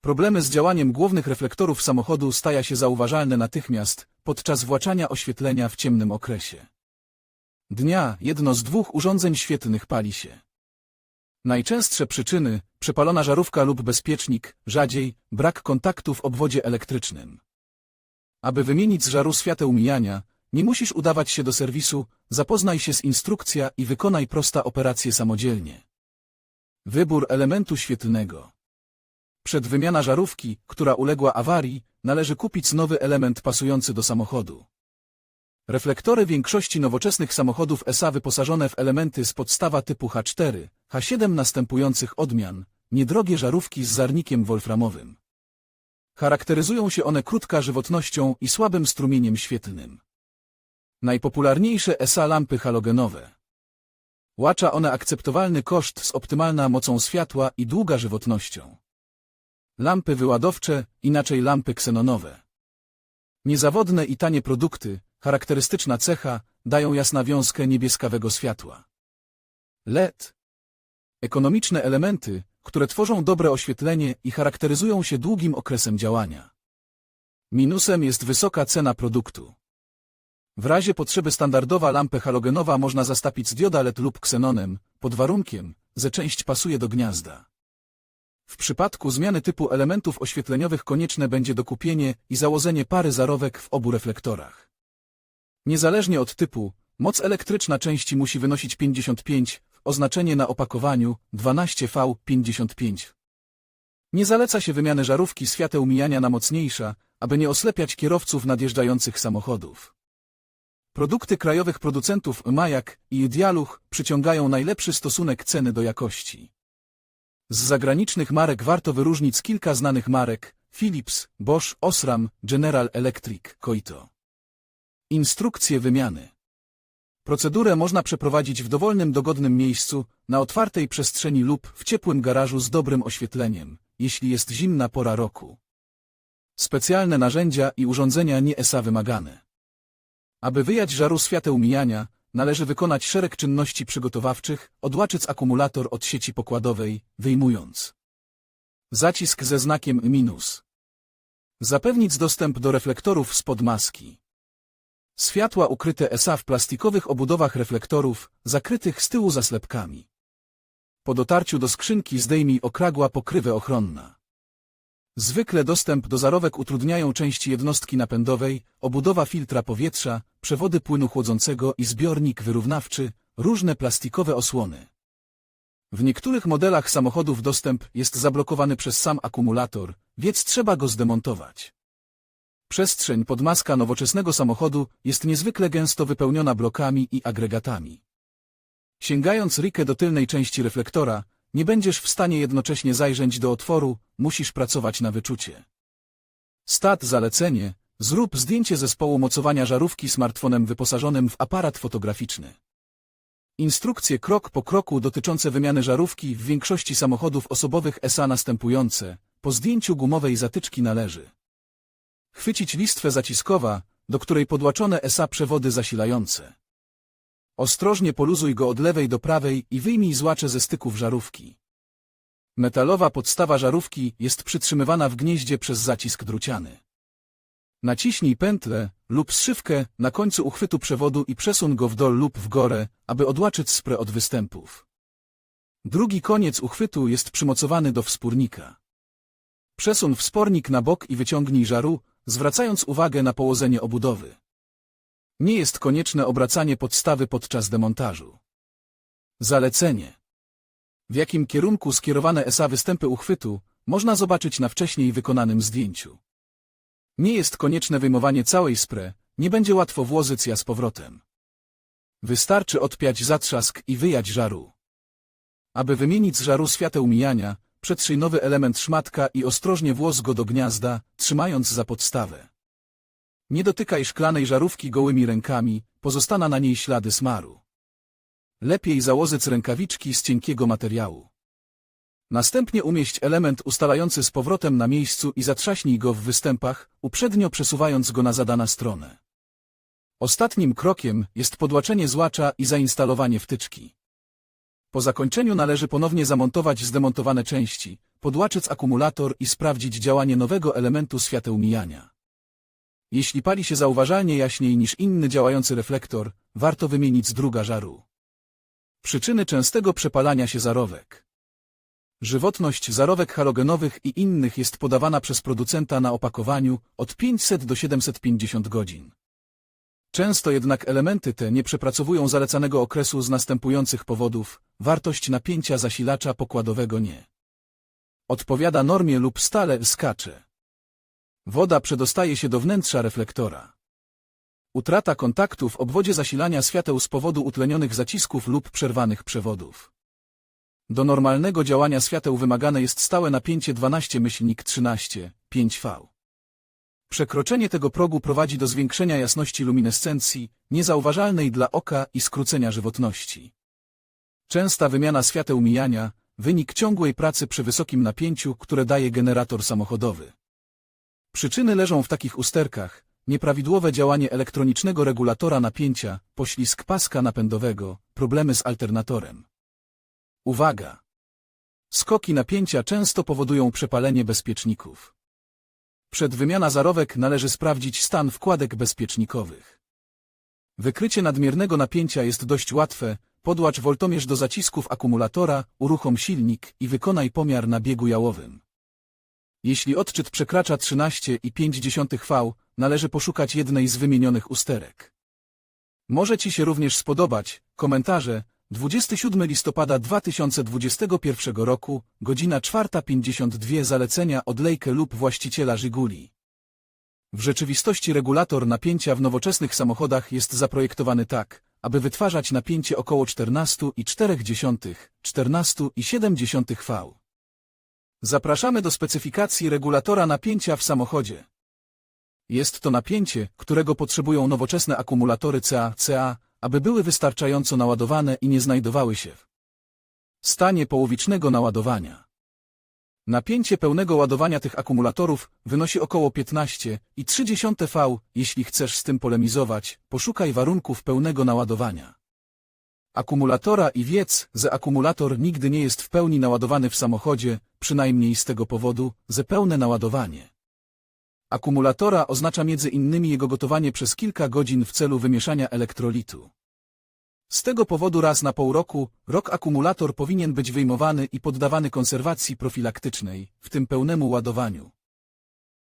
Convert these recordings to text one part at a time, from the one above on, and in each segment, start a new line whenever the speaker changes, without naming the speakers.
Problemy z działaniem głównych reflektorów samochodu stają się zauważalne natychmiast podczas włączania oświetlenia w ciemnym okresie. Dnia jedno z dwóch urządzeń świetlnych pali się. Najczęstsze przyczyny przepalona żarówka lub bezpiecznik, rzadziej brak kontaktu w obwodzie elektrycznym. Aby wymienić z żaru świateł mijania, nie musisz udawać się do serwisu, zapoznaj się z instrukcja i wykonaj prosta operację samodzielnie. Wybór elementu świetlnego. Przed wymiana żarówki, która uległa awarii, należy kupić nowy element pasujący do samochodu. Reflektory większości nowoczesnych samochodów ESA wyposażone w elementy z podstawa typu H4, H7 następujących odmian, niedrogie żarówki z zarnikiem wolframowym. Charakteryzują się one krótka żywotnością i słabym strumieniem świetlnym. Najpopularniejsze ESA lampy halogenowe. Łacza one akceptowalny koszt z optymalną mocą światła i długa żywotnością. Lampy wyładowcze, inaczej lampy ksenonowe. Niezawodne i tanie produkty, charakterystyczna cecha, dają jasna wiązkę niebieskawego światła. LED. Ekonomiczne elementy, które tworzą dobre oświetlenie i charakteryzują się długim okresem działania. Minusem jest wysoka cena produktu. W razie potrzeby standardowa lampę halogenowa można zastąpić z dioda LED lub ksenonem, pod warunkiem, że część pasuje do gniazda. W przypadku zmiany typu elementów oświetleniowych konieczne będzie dokupienie i założenie pary zarowek w obu reflektorach. Niezależnie od typu, moc elektryczna części musi wynosić 55, oznaczenie na opakowaniu 12V55. Nie zaleca się wymiany żarówki świateł mijania na mocniejsza, aby nie oslepiać kierowców nadjeżdżających samochodów. Produkty krajowych producentów Majak i Idealuch przyciągają najlepszy stosunek ceny do jakości. Z zagranicznych marek warto wyróżnić kilka znanych marek Philips, Bosch, Osram, General Electric, Koito. Instrukcje wymiany. Procedurę można przeprowadzić w dowolnym dogodnym miejscu, na otwartej przestrzeni lub w ciepłym garażu z dobrym oświetleniem, jeśli jest zimna pora roku. Specjalne narzędzia i urządzenia nie ESA wymagane. Aby wyjać żaru świateł mijania, należy wykonać szereg czynności przygotowawczych, odłaczyć akumulator od sieci pokładowej, wyjmując zacisk ze znakiem minus. Zapewnić dostęp do reflektorów spod maski. Światła ukryte ESA w plastikowych obudowach reflektorów, zakrytych z tyłu zaslepkami. Po dotarciu do skrzynki zdejmij okragła pokrywę ochronna. Zwykle dostęp do zarowek utrudniają części jednostki napędowej, obudowa filtra powietrza, przewody płynu chłodzącego i zbiornik wyrównawczy, różne plastikowe osłony. W niektórych modelach samochodów dostęp jest zablokowany przez sam akumulator, więc trzeba go zdemontować. Przestrzeń podmaska nowoczesnego samochodu jest niezwykle gęsto wypełniona blokami i agregatami. Sięgając rikę do tylnej części reflektora, nie będziesz w stanie jednocześnie zajrzeć do otworu, musisz pracować na wyczucie. Stat zalecenie, zrób zdjęcie zespołu mocowania żarówki smartfonem wyposażonym w aparat fotograficzny. Instrukcje krok po kroku dotyczące wymiany żarówki w większości samochodów osobowych ESA następujące. Po zdjęciu gumowej zatyczki należy chwycić listwę zaciskowa, do której podłaczone ESA przewody zasilające. Ostrożnie poluzuj go od lewej do prawej i wyjmij złacze ze styków żarówki. Metalowa podstawa żarówki jest przytrzymywana w gnieździe przez zacisk druciany. Naciśnij pętlę lub zszywkę na końcu uchwytu przewodu i przesuń go w dol lub w górę, aby odłaczyć sprę od występów. Drugi koniec uchwytu jest przymocowany do wspornika. Przesuń wspornik na bok i wyciągnij żaru, zwracając uwagę na położenie obudowy. Nie jest konieczne obracanie podstawy podczas demontażu. Zalecenie. W jakim kierunku skierowane ESA występy uchwytu, można zobaczyć na wcześniej wykonanym zdjęciu. Nie jest konieczne wyjmowanie całej spre, nie będzie łatwo włożyć ja z powrotem. Wystarczy odpiać zatrzask i wyjać żaru. Aby wymienić z żaru świateł mijania, przetrzyj nowy element szmatka i ostrożnie włos go do gniazda, trzymając za podstawę. Nie dotykaj szklanej żarówki gołymi rękami, pozostana na niej ślady smaru. Lepiej założyć rękawiczki z cienkiego materiału. Następnie umieść element ustalający z powrotem na miejscu i zatrzaśnij go w występach, uprzednio przesuwając go na zadana stronę. Ostatnim krokiem jest podłaczenie złacza i zainstalowanie wtyczki. Po zakończeniu należy ponownie zamontować zdemontowane części, podłaczyć akumulator i sprawdzić działanie nowego elementu świateł mijania. Jeśli pali się zauważalnie jaśniej niż inny działający reflektor, warto wymienić druga żaru. Przyczyny częstego przepalania się zarowek. Żywotność zarowek halogenowych i innych jest podawana przez producenta na opakowaniu od 500 do 750 godzin. Często jednak elementy te nie przepracowują zalecanego okresu z następujących powodów, wartość napięcia zasilacza pokładowego nie odpowiada normie lub stale skacze. Woda przedostaje się do wnętrza reflektora. Utrata kontaktu w obwodzie zasilania świateł z powodu utlenionych zacisków lub przerwanych przewodów. Do normalnego działania świateł wymagane jest stałe napięcie 12-13, 5V. Przekroczenie tego progu prowadzi do zwiększenia jasności luminescencji, niezauważalnej dla oka i skrócenia żywotności. Częsta wymiana świateł mijania, wynik ciągłej pracy przy wysokim napięciu, które daje generator samochodowy. Przyczyny leżą w takich usterkach, nieprawidłowe działanie elektronicznego regulatora napięcia, poślizg paska napędowego, problemy z alternatorem. Uwaga! Skoki napięcia często powodują przepalenie bezpieczników. Przed wymiana zarowek należy sprawdzić stan wkładek bezpiecznikowych. Wykrycie nadmiernego napięcia jest dość łatwe, podłacz woltomierz do zacisków akumulatora, uruchom silnik i wykonaj pomiar na biegu jałowym. Jeśli odczyt przekracza 13,5 V, należy poszukać jednej z wymienionych usterek. Może Ci się również spodobać, komentarze, 27 listopada 2021 roku, godzina 4.52 zalecenia odlejkę lub właściciela Żiguli. W rzeczywistości regulator napięcia w nowoczesnych samochodach jest zaprojektowany tak, aby wytwarzać napięcie około 14,4, 14,7 V. Zapraszamy do specyfikacji regulatora napięcia w samochodzie. Jest to napięcie, którego potrzebują nowoczesne akumulatory CA-CA, aby były wystarczająco naładowane i nie znajdowały się w stanie połowicznego naładowania. Napięcie pełnego ładowania tych akumulatorów wynosi około 15,3 V. Jeśli chcesz z tym polemizować, poszukaj warunków pełnego naładowania. Akumulatora i wiedz, że akumulator nigdy nie jest w pełni naładowany w samochodzie, przynajmniej z tego powodu, że pełne naładowanie akumulatora oznacza między innymi jego gotowanie przez kilka godzin w celu wymieszania elektrolitu. Z tego powodu raz na pół roku, rok akumulator powinien być wyjmowany i poddawany konserwacji profilaktycznej, w tym pełnemu ładowaniu.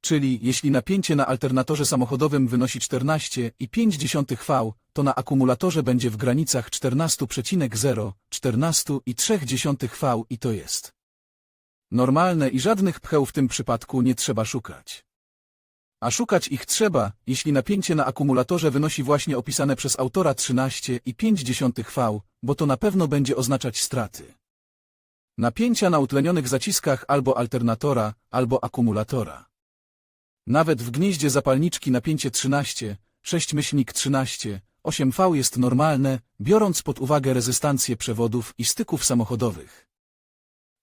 Czyli jeśli napięcie na alternatorze samochodowym wynosi 14,5 V, to na akumulatorze będzie w granicach 14,0, 14,3 V i to jest normalne i żadnych pcheł w tym przypadku nie trzeba szukać. A szukać ich trzeba, jeśli napięcie na akumulatorze wynosi właśnie opisane przez autora 13,5 V, bo to na pewno będzie oznaczać straty. Napięcia na utlenionych zaciskach albo alternatora, albo akumulatora. Nawet w gnieździe zapalniczki napięcie 13, 6 myślnik 13, 8V jest normalne, biorąc pod uwagę rezystancję przewodów i styków samochodowych.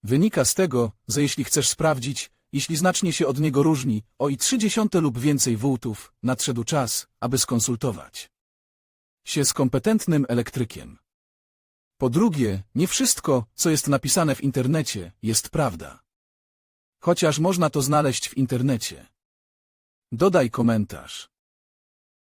Wynika z tego, że jeśli chcesz sprawdzić, jeśli znacznie się od niego różni, o i 30 lub więcej wółtów, nadszedł czas, aby skonsultować się z kompetentnym elektrykiem. Po drugie, nie wszystko, co jest napisane w internecie, jest prawda. Chociaż można to znaleźć w internecie. Dodaj komentarz.